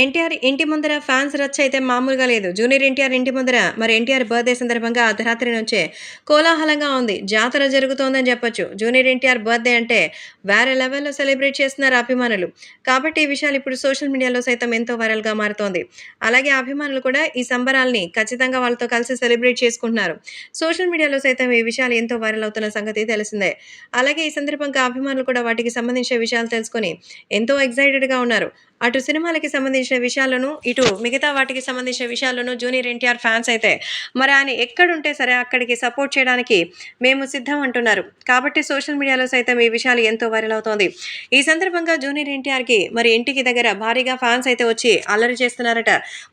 ఎన్టీఆర్ ఇంటి ముందర ఫ్యాన్స్ రచ్చ అయితే మామూలుగా లేదు. జూనియర్ ఎన్టీఆర్ ఇంటి ముందర మరి ఎన్టీఆర్ బర్త్డే సందర్భంగా అర్ధరాత్రి నుంచే కోలాహలంగా ఉంది. జాతర జరుగుతోందని చెప్పొచ్చు. జూనియర్ ఎన్టీఆర్ బర్త్డే అంటే వేరే లెవెల్లో సెలబ్రేట్ చేస్తున్నారు అభిమానులు. కాబట్టి ఈ విషయాలు ఇప్పుడు సోషల్ మీడియాలో సైతం ఎంతో వైరల్గా మారుతోంది. అలాగే అభిమానులు కూడా ఈ సంబరాల్ని ఖచ్చితంగా వాళ్ళతో కలిసి సెలబ్రేట్ చేసుకుంటున్నారు. సోషల్ మీడియాలో సైతం ఈ విషయాలు ఎంతో వైరల్ అవుతున్న సంగతి తెలిసిందే. అలాగే ఈ సందర్భంగా అభిమానులు కూడా వాటికి సంబంధించిన విషయాలు తెలుసుకొని ఎంతో ఎగ్జైటెడ్గా ఉన్నారు. అటు సినిమాలకి సంబంధించిన విషయాలను ఇటు మిగతా వాటికి సంబంధించిన విషయాలను జూనియర్ ఎన్టీఆర్ ఫ్యాన్స్ అయితే మరి ఆయన ఎక్కడుంటే సరే అక్కడికి సపోర్ట్ చేయడానికి మేము సిద్ధం అంటున్నారు. కాబట్టి సోషల్ మీడియాలో సైతం ఈ విషయాలు ఎంతో వైరల్ అవుతోంది. ఈ సందర్భంగా జూనియర్ ఎన్టీఆర్కి మరి ఇంటికి దగ్గర భారీగా ఫ్యాన్స్ అయితే వచ్చి అల్లరి చేస్తున్నారట.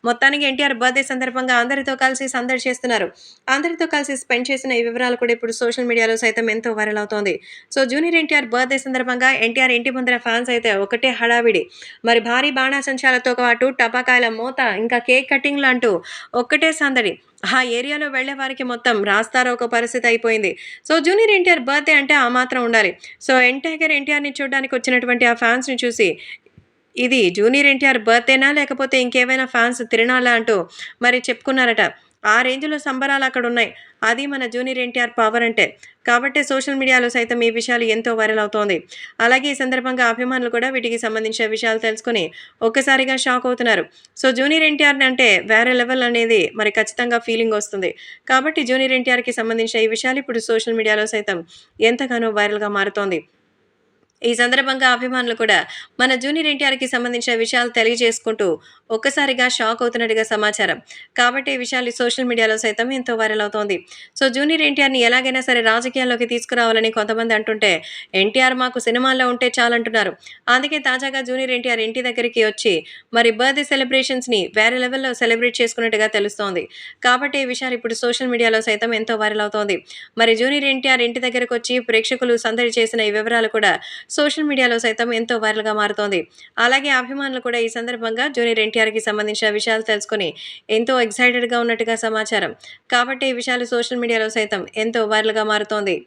మొత్తానికి ఎన్టీఆర్ బర్త్డే సందర్భంగా అందరితో కలిసి సందడి చేస్తున్నారు. అందరితో కలిసి స్పెండ్ చేసిన ఈ వివరాలు కూడా ఇప్పుడు సోషల్ మీడియాలో సైతం ఎంతో వైరల్ అవుతోంది. సో జూనియర్ ఎన్టీఆర్ బర్త్డే సందర్భంగా ఎన్టీఆర్ ఇంటి ముందర ఫ్యాన్స్ అయితే ఒకటే హడావిడి. మరి భారీ భారీ బాణాసంచాలతో పాటు టపాకాయల మూత ఇంకా కేక్ కటింగ్లు అంటూ ఒక్కటే సందడి. ఆ ఏరియాలో వెళ్ళే వారికి మొత్తం రాస్తారో ఒక పరిస్థితి అయిపోయింది. సో జూనియర్ ఎన్టీఆర్ బర్త్డే అంటే ఆ మాత్రం ఉండాలి. సో ఎన్టీఆర్ ఎన్టీఆర్ని చూడడానికి వచ్చినటువంటి ఆ ఫ్యాన్స్ని చూసి ఇది జూనియర్ ఎన్టీఆర్ బర్త్డేనా లేకపోతే ఇంకేమైనా ఫ్యాన్స్ తిరణాలా అంటూ మరి చెప్పుకున్నారట. ఆ రేంజ్లో సంబరాలు అక్కడ ఉన్నాయి. అది మన జూనియర్ ఎన్టీఆర్ పవర్ అంటే. కాబట్టి సోషల్ మీడియాలో సైతం ఈ విషయాలు ఎంతో వైరల్ అవుతోంది. అలాగే ఈ సందర్భంగా అభిమానులు కూడా వీటికి సంబంధించిన విషయాలు తెలుసుకుని ఒక్కసారిగా షాక్ అవుతున్నారు. సో జూనియర్ ఎన్టీఆర్ అంటే వేరే లెవెల్ అనేది మరి ఖచ్చితంగా ఫీలింగ్ వస్తుంది. కాబట్టి జూనియర్ ఎన్టీఆర్కి సంబంధించిన ఈ విషయాలు ఇప్పుడు సోషల్ మీడియాలో సైతం ఎంతగానో వైరల్గా మారుతోంది. ఈ సందర్భంగా అభిమానులు కూడా మన జూనియర్ ఎన్టీఆర్కి సంబంధించిన విషయాలు తెలియజేసుకుంటూ ఒక్కసారిగా షాక్ అవుతున్నట్టుగా సమాచారం. కాబట్టి ఈ విషయాలు సోషల్ మీడియాలో సైతం ఎంతో వైరల్ అవుతోంది. సో జూనియర్ ఎన్టీఆర్ని ఎలాగైనా సరే రాజకీయాల్లోకి తీసుకురావాలని కొంతమంది అంటుంటే ఎన్టీఆర్ మాకు సినిమాల్లో ఉంటే చాలంటున్నారు. అందుకే తాజాగా జూనియర్ ఎన్టీఆర్ ఇంటి దగ్గరికి వచ్చి మరి బర్త్డే సెలబ్రేషన్స్ని వేరే లెవెల్లో సెలబ్రేట్ చేసుకున్నట్టుగా తెలుస్తోంది. కాబట్టి ఈ విషయాలు ఇప్పుడు సోషల్ మీడియాలో సైతం ఎంతో వైరల్ అవుతోంది. మరి జూనియర్ ఎన్టీఆర్ ఇంటి దగ్గరకు వచ్చి ప్రేక్షకులు సందడి చేసిన ఈ వివరాలు కూడా సోషల్ మీడియాలో సైతం ఎంతో వైరల్గా మారుతోంది. అలాగే అభిమానులు కూడా ఈ సందర్భంగా జూనియర్ ఎన్టీఆర్కి సంబంధించిన విషయాలు తెలుసుకుని ఎంతో ఎక్సైటెడ్గా ఉన్నట్టుగా సమాచారం. కాబట్టి ఈ విషయాలు సోషల్ మీడియాలో సైతం ఎంతో వైరల్గా మారుతోంది.